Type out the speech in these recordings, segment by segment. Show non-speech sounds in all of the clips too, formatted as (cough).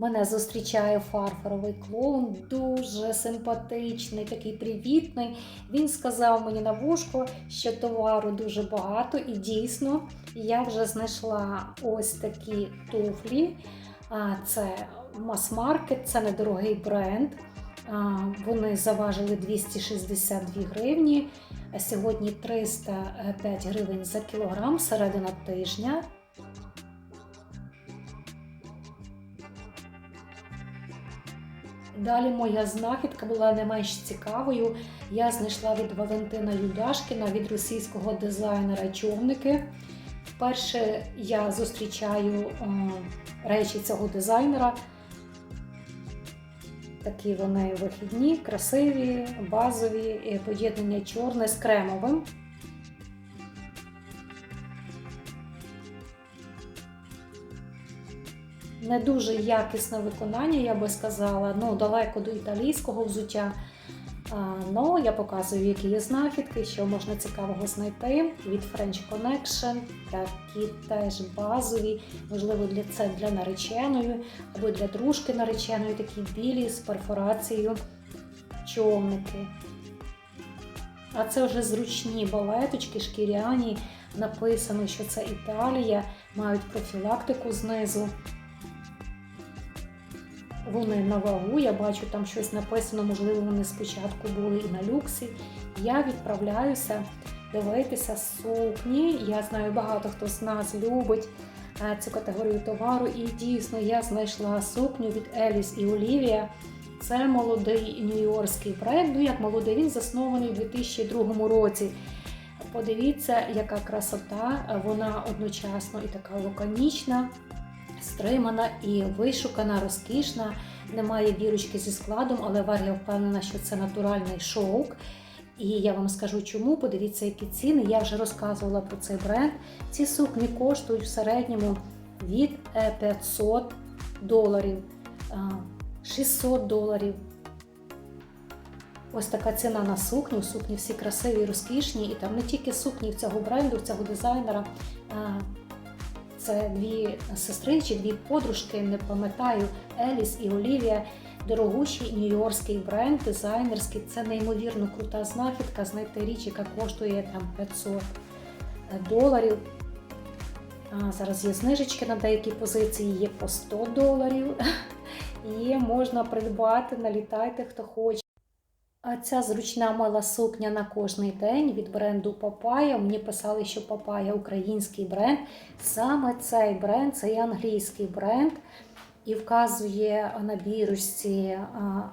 Мене зустрічає фарфоровий клоун, дуже симпатичний, такий привітний. Він сказав мені на вушко, що товару дуже багато, і дійсно я вже знайшла ось такі туфлі. Це мас-маркет, це недорогий бренд. Вони заважили 262 гривні. Сьогодні 305 гривень за кілограм, середина тижня. Далі моя знахідка була не менш цікавою. Я знайшла від Валентина Юдашкіна, від російського дизайнера човники. Вперше я зустрічаю е, речі цього дизайнера. Такі вони вихідні, красиві, базові, поєднання чорне з кремовим. Не дуже якісне виконання, я би сказала, ну далеко до італійського взуття. Ну, я показую, які є знахідки, що можна цікавого знайти від French Connection, такі теж базові, можливо, для це для нареченої або для дружки нареченої, такі білі з перфорацією човники. А це вже зручні балеточки, шкіряні. Написано, що це Італія, мають профілактику знизу. Вони на вагу, я бачу, там щось написано, можливо, вони спочатку були і на люксі. Я відправляюся дивитися сукні. Я знаю, багато хто з нас любить е, цю категорію товару. І дійсно я знайшла сукню від Еліс і Олівія. Це молодий нью-йоркський бренд. Ну, як молодий, він заснований у 2002 році. Подивіться, яка красота, вона одночасно і така лаконічна стримана і вишукана, розкішна. Немає бірочки зі складом, але Варя впевнена, що це натуральний шовк. І я вам скажу чому. Подивіться, які ціни. Я вже розказувала про цей бренд. Ці сукні коштують в середньому від 500 доларів, 600 доларів. Ось така ціна на сукню. Сукні всі красиві, розкішні. І там не тільки сукні в цього бренду, в цього дизайнера. Це дві сестри чи дві подружки, не пам'ятаю, Еліс і Олівія. Дорогущий нью-йоркський бренд, дизайнерський. Це неймовірно крута знахідка. Знайти річ, яка коштує там 500 доларів. А, Зараз є знижечки на деякі позиції, є по 100 доларів. (laughs) Є, можна придбати, налітайте, хто хоче. А ця зручна мила сукня на кожний день від бренду Папая. Мені писали, що Папая український бренд. Саме цей бренд це англійський бренд і вказує на бірочці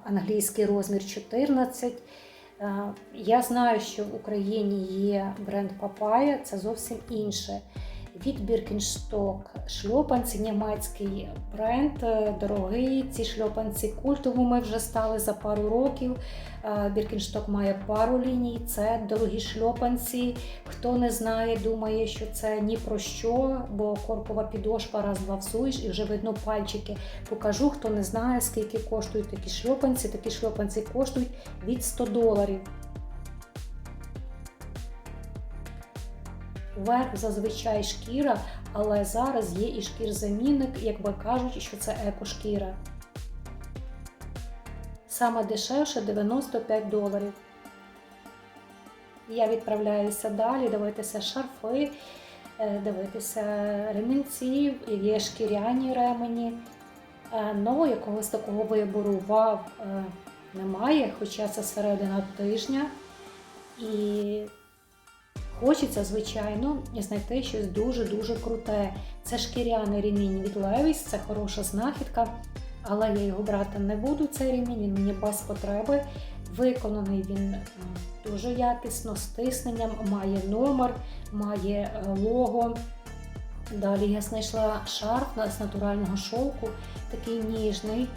англійський розмір 14. Я знаю, що в Україні є бренд Папая, це зовсім інше. Від Birkenstock шльопанці, німецький бренд, е, дорогий. Ці шльопанці культовими вже стали за пару років. Біркіншток має пару ліній, це дорогі шльопанці. Хто не знає, думає, що це ні про що, бо корпова підошва раз-два всуєш і вже видно пальчики. Покажу, хто не знає, скільки коштують такі шльопанці. Такі шльопанці коштують від 100 доларів. Верх зазвичай шкіра, але зараз є і шкір-замінник, якби кажуть, що це екошкіра. Саме дешевше 95 доларів. Я відправляюся далі, дивитися шарфи, е, дивитися ремінців, є шкіряні ремені. Ну, якогось такого вибору вау е, немає, хоча це середина тижня. І хочеться, звичайно, знайти щось дуже-дуже круте. Це шкіряний ремінь від Levi's, це хороша знахідка. Але я його брати не буду, цей ремінь, він мені без потреби. Виконаний він е, дуже якісно, з тисненням, має номер, має е, лого. Далі я знайшла шарф з натурального шовку, такий ніжний,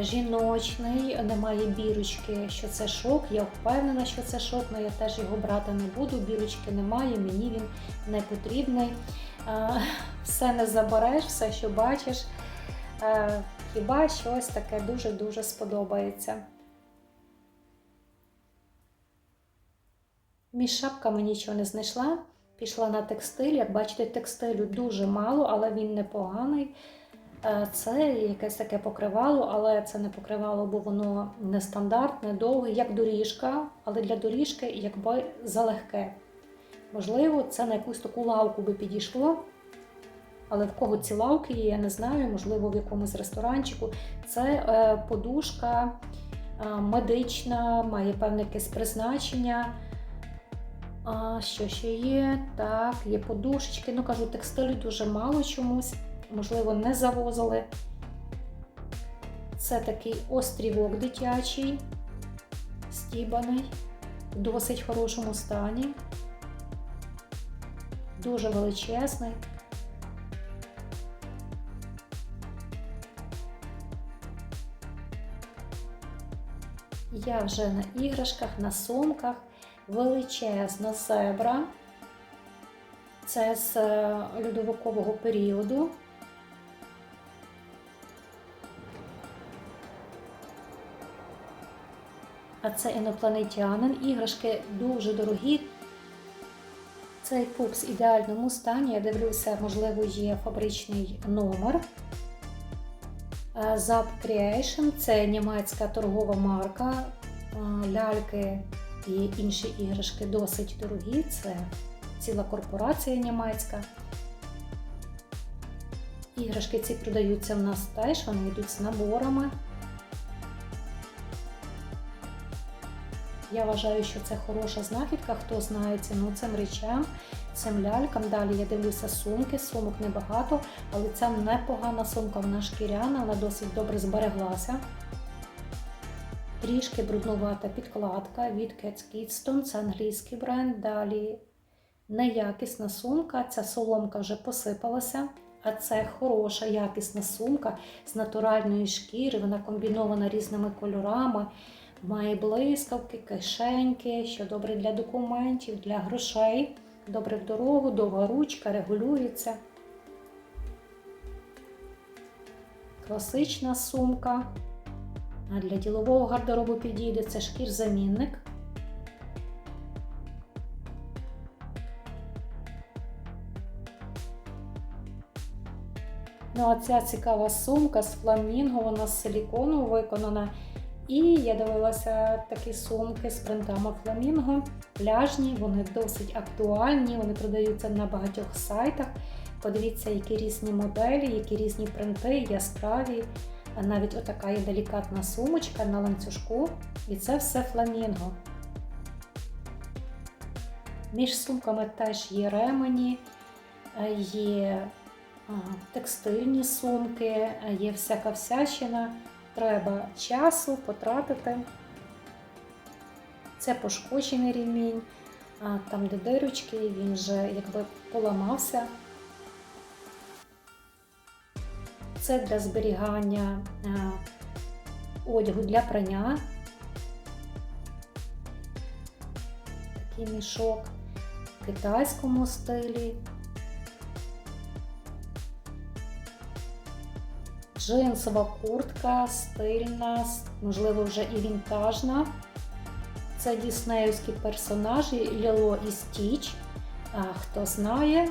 жіночний, немає бірочки, що це шовк. Я впевнена, що це шовк, але я теж його брати не буду. Бірочки немає, мені він не потрібний. Все не забереш, все, що бачиш. Хіба щось таке дуже-дуже сподобається. Між шапками нічого не знайшла. Пішла на текстиль. Як бачите, текстилю дуже мало, але він непоганий. Е, Це якесь таке покривало, але це не покривало, бо воно нестандартне, довге, як доріжка, але для доріжки якби залегке. Можливо, це на якусь таку лавку би підійшло. Але в кого ці лавки є, я не знаю, можливо, в якомусь ресторанчику. Це е, подушка е, медична, має певне якесь призначення. А що ще є? Так, є подушечки. Ну, кажу, текстилю дуже мало чомусь, можливо, не завозили. Це такий острівок дитячий, стібаний, в досить хорошому стані. Дуже величезний. Я вже на іграшках, на сумках, величезна зебра. Це з е, льодовикового періоду. А це інопланетянин. Іграшки дуже дорогі. Цей пупс в ідеальному стані. Я дивлюся, можливо, є фабричний номер. Zap Creation це німецька торгова марка. Ляльки і інші іграшки досить дорогі. Це ціла корпорація німецька. Іграшки ці продаються в нас теж, вони йдуть з наборами. Я вважаю, що це хороша знахідка, хто знає ціну цим речам, цим лялькам. Далі я дивлюся сумки, сумок небагато, але ця непогана сумка, вона шкіряна, вона досить добре збереглася. Трішки бруднувата підкладка від Cats Kidston, це англійський бренд. Далі неякісна сумка, ця соломка вже посипалася. А це хороша якісна сумка з натуральної шкіри, вона комбінована різними кольорами. Має блискавки, кишеньки, що добре для документів, для грошей. Добре в дорогу, довга ручка, регулюється. Класична сумка. А для ділового гардеробу підійде це шкір-замінник. Ну, а ця цікава сумка з фламінго, вона з силікону виконана. І я дивилася такі сумки з принтами фламінго. Пляжні, вони досить актуальні, вони продаються на багатьох сайтах. Подивіться, які різні моделі, які різні принти, яскраві. А навіть отака є делікатна сумочка на ланцюжку. І це все фламінго. Між сумками теж є ремені, є текстильні сумки, є всяка всячина треба часу потратити. Це пошкоджений ремінь, а там, де дирочки, він вже якби поламався. Це для зберігання одягу для прання. Такий мішок в китайському стилі. Джинсова куртка, стильна, можливо, вже і вінтажна. Це діснеївські персонажі Ліло і Стіч. А хто знає,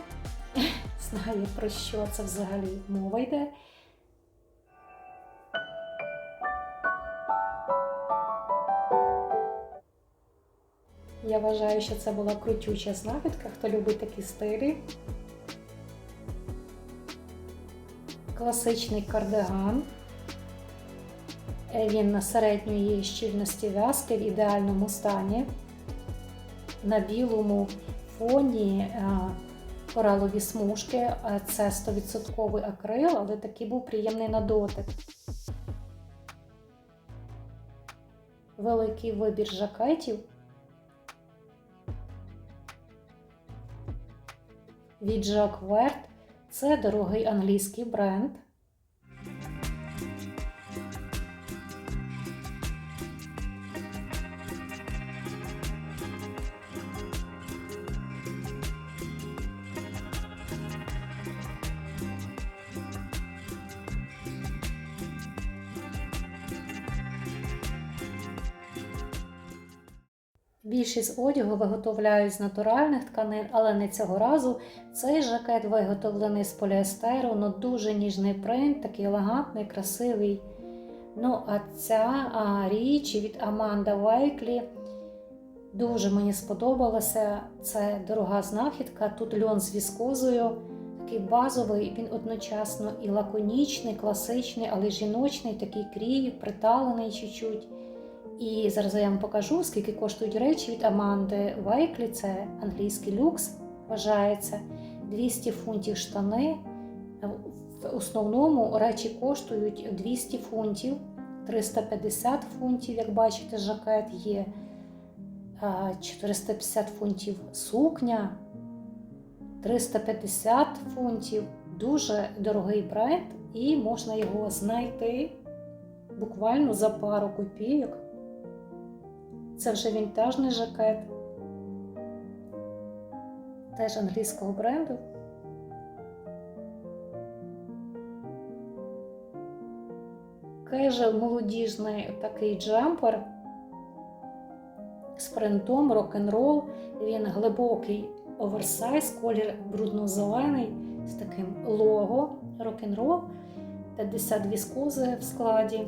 (laughs) знає про що це взагалі мова йде. Я вважаю, що це була крутюча знахідка, хто любить такі стилі. Класичний кардиган. Е, він на середньої щільності в'язки в ідеальному стані. На білому фоні е, коралові смужки. Е, це 100% акрил, але такий був приємний на дотик. Великий вибір жакетів. Від Жак Верт це дорогий англійський бренд. Більшість одягу виготовляють з натуральних тканин, але не цього разу. Цей жакет виготовлений з поліестеру, ну дуже ніжний принт, такий елегантний, красивий. Ну, а ця а, річ від Аманда Вайклі дуже мені сподобалася. Це дорога знахідка. Тут льон з віскозою, такий базовий, він одночасно і лаконічний, класичний, але жіночний, такий крій, приталений чуть-чуть. І зараз я вам покажу, скільки коштують речі від Аманди Вайклі. Це англійський люкс, вважається 200 фунтів штани. В основному речі коштують 200 фунтів, 350 фунтів, як бачите, жакет є, 450 фунтів сукня, 350 фунтів. Дуже дорогий бренд, і можна його знайти буквально за пару копійок. Це вже вінтажний жакет, теж англійського бренду. Кежел молодіжний такий джемпер з принтом рок-н-рол. Він глибокий оверсайз, колір брудно-зелений з таким лого рок-н-рол, 50 віскози в складі.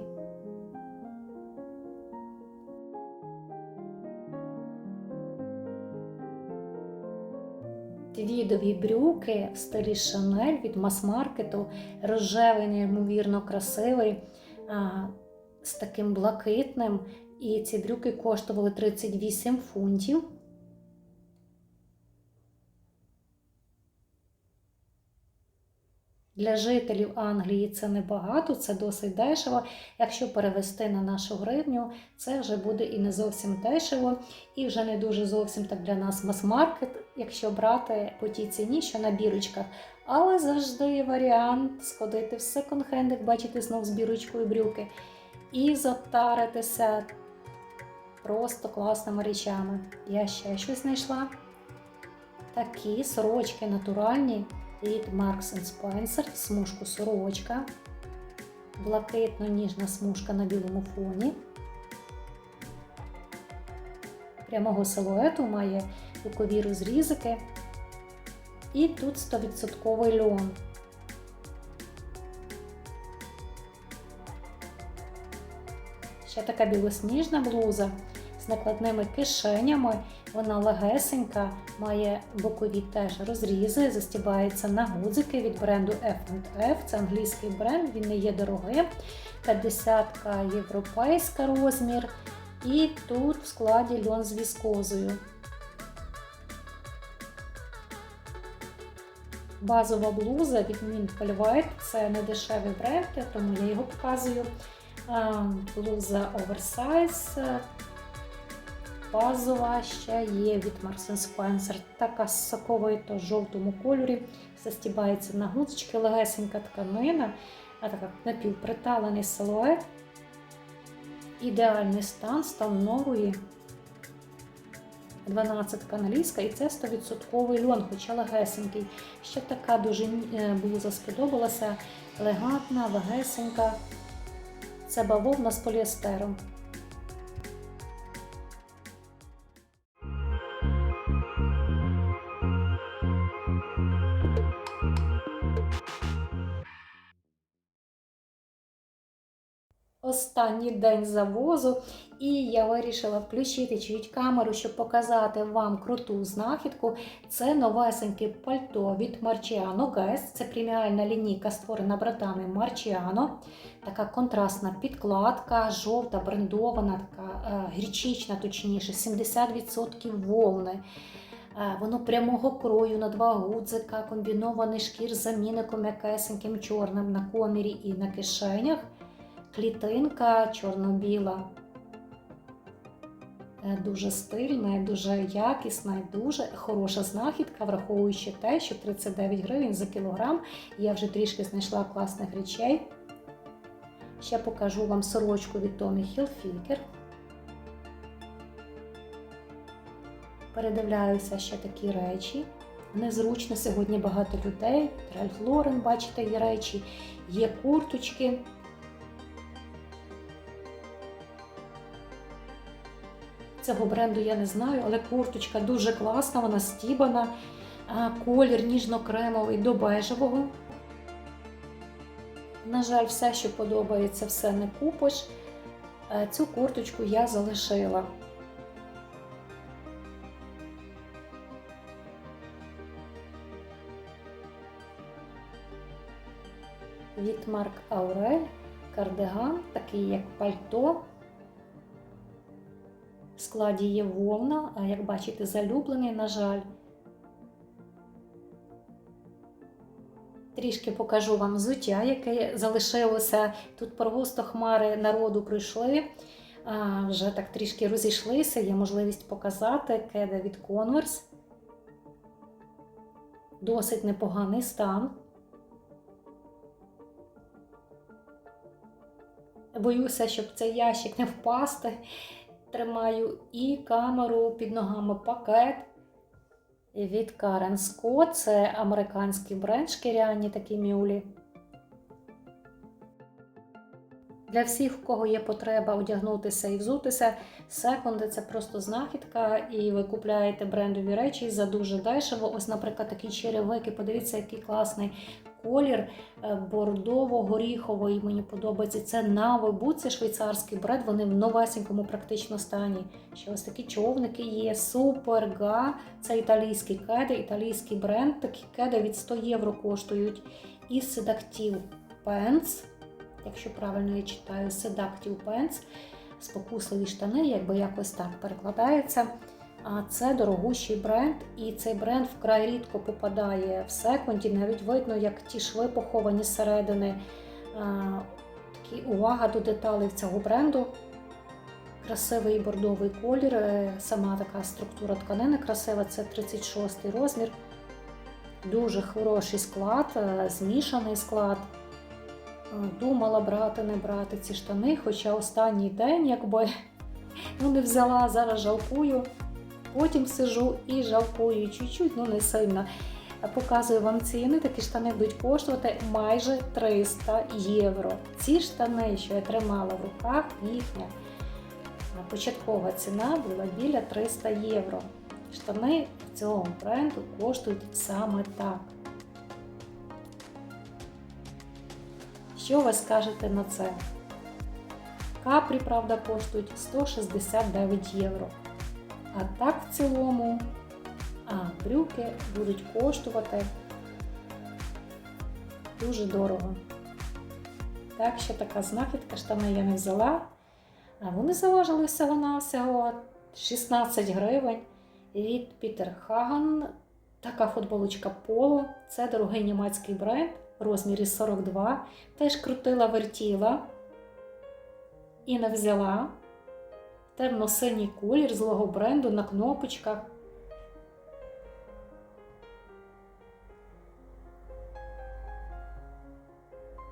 Твідові брюки в стилі Шанель від мас-маркету, рожевий, неймовірно красивий, з таким блакитним. І ці брюки коштували 38 фунтів. Для жителів Англії це небагато, це досить дешево. Якщо перевести на нашу гривню, це вже буде і не зовсім дешево, і вже не дуже зовсім так для нас мас-маркет, якщо брати по тій ціні, що на бірочках. Але завжди є варіант сходити в секонд-хенд, як бачите, знов з бірочкою брюки, і затаритися просто класними речами. Я ще щось знайшла. Такі сорочки натуральні від Marks Spencer, смужку сорочка, блакитно-ніжна смужка на білому фоні. Прямого силуету має бокові розрізики. І тут 100% льон. Ще така білосніжна блуза з накладними кишенями. Вона легесенька, має бокові теж розрізи, застібається на гудзики від бренду F&F. Це англійський бренд, він не є дорогим. 50 європейська розмір. І тут в складі льон з віскозою. Базова блуза від White. Це не дешевий бренд, тому я його показую. Блуза оверсайз. Базова ще є від Marks Spencer. Така з соковою то жовтому кольорі. Застібається на гудзички, легесенька тканина, а така напівприталений силует. Ідеальний стан, стан нової. 12 каналійська і це 100% льон, хоча легесенький. Ще така дуже блуза сподобалася, елегантна, легесенька. Це бавовна з поліестером. Останній день завозу, і я вирішила включити чуть камеру, щоб показати вам круту знахідку. Це новесеньке пальто від Marciano Guest. Це преміальна лінійка, створена братами Marciano. Така контрастна підкладка, жовта, брендована, така е, гірчична, точніше, 70% вовни. Е, Воно прямого крою на два гудзика, комбінований шкір з замінником м'якесеньким чорним на комірі і на кишенях клітинка чорно-біла. Е, Дуже стильна, дуже якісна і дуже хороша знахідка, враховуючи те, що 39 гривень за кілограм. Я вже трішки знайшла класних речей. Ще покажу вам сорочку від Tommy Hilfiger. Передивляюся ще такі речі. Незручно сьогодні багато людей. Ральф Лорен, бачите, є речі, є курточки. Цього бренду я не знаю, але курточка дуже класна, вона стібана. Колір ніжно-кремовий до бежевого. На жаль, все, що подобається, все не купиш. Е, Цю курточку я залишила. Від Марк Аурель кардиган, такий як пальто. Складі є вовна, а як бачите, залюблений, на жаль. Трішки покажу вам взуття, яке залишилося. Тут просто хмари народу прийшли, вже так трішки розійшлися. Є можливість показати кеда від Converse. Досить непоганий стан. Боюся, щоб цей ящик не впасти. Тримаю і камеру під ногами пакет від Karen Scott. Це американський бренд шкіряні такі мюлі. Для всіх, у кого є потреба одягнутися і взутися, секунди це просто знахідка, і ви купляєте брендові речі за дуже дешево. Ось, наприклад, такі черевики. Подивіться, який класний колір е, бордово-горіховий. Мені подобається. Це Навибу, це швейцарський бренд. Вони в новесенькому практично стані. Ще ось такі човники є. Суперга. Це італійський кеди, італійський бренд. Такі кеди від 100 євро коштують. І Seductive Pants якщо правильно я читаю, Seductive Pants, спокусливі штани, якби якось так перекладається. А це дорогущий бренд, і цей бренд вкрай рідко попадає в секунді. Навіть видно, як ті шви поховані зсередини. Такі увага до деталей цього бренду. Красивий бордовий колір, е, сама така структура тканини красива, це 36 розмір. Дуже хороший склад, е, змішаний склад. Думала брати, не брати ці штани, хоча останній день, якби ну, не взяла, зараз жалкую. Потім сижу і жалкую чуть-чуть, ну не сильно. Показую вам ціни, такі штани будуть коштувати майже 300 євро. Ці штани, що я тримала в руках, їхня початкова ціна була біля 300 євро. Штани цього бренду коштують саме так. Що ви скажете на це? Капрі, правда, коштують 169 євро. А так в цілому а, брюки будуть коштувати дуже дорого. Так що така знахідка, штани я не взяла. А вони заважили всього-навсього 16 гривень від Пітер Хаган. Така футболочка Поло. Це дорогий німецький бренд в розмірі 42. Теж крутила вертіла і не взяла темно-синій колір злого бренду на кнопочках.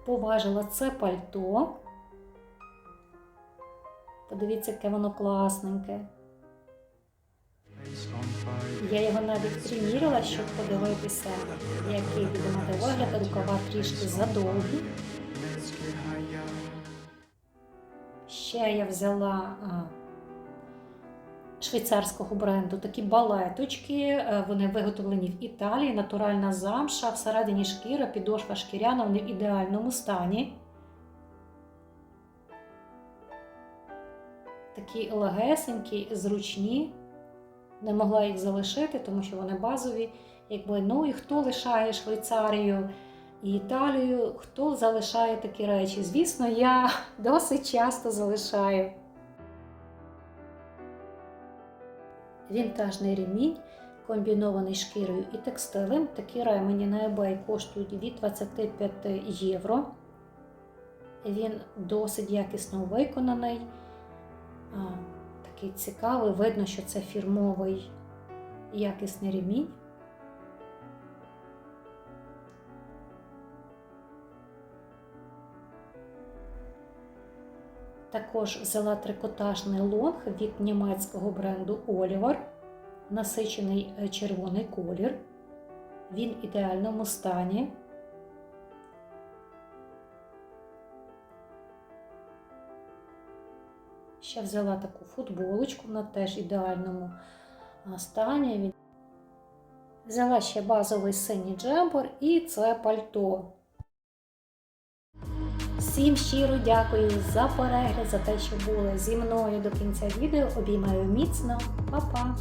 Поважила це пальто. Подивіться, яке воно класненьке. Я його навіть примірила, щоб подивитися, який буде мати вигляд, рукава трішки задовгі. Ще я взяла швейцарського бренду такі балеточки. е, Вони виготовлені в Італії, натуральна замша, всередині шкіра, підошва шкіряна, вони в ідеальному стані. Такі легесенькі, зручні. Не могла їх залишити, тому що вони базові. Якби, ну і хто лишає Швейцарію і Італію, хто залишає такі речі? Звісно, я (laughs) досить часто залишаю. Вінтажний ремінь, комбінований шкірою і текстилем. Такі ремені на eBay коштують від 25 євро. Він досить якісно виконаний. Такий цікавий, видно, що це фірмовий якісний ремінь. Також взяла трикотажний лонг від німецького бренду Oliver, насичений е, червоний колір. Він в ідеальному стані. Ще взяла таку футболочку, вона теж ідеальному стані. Взяла ще базовий синій джемпер і це пальто. Всім щиро дякую за перегляд, за те, що були зі мною до кінця відео. Обіймаю міцно. Па-па!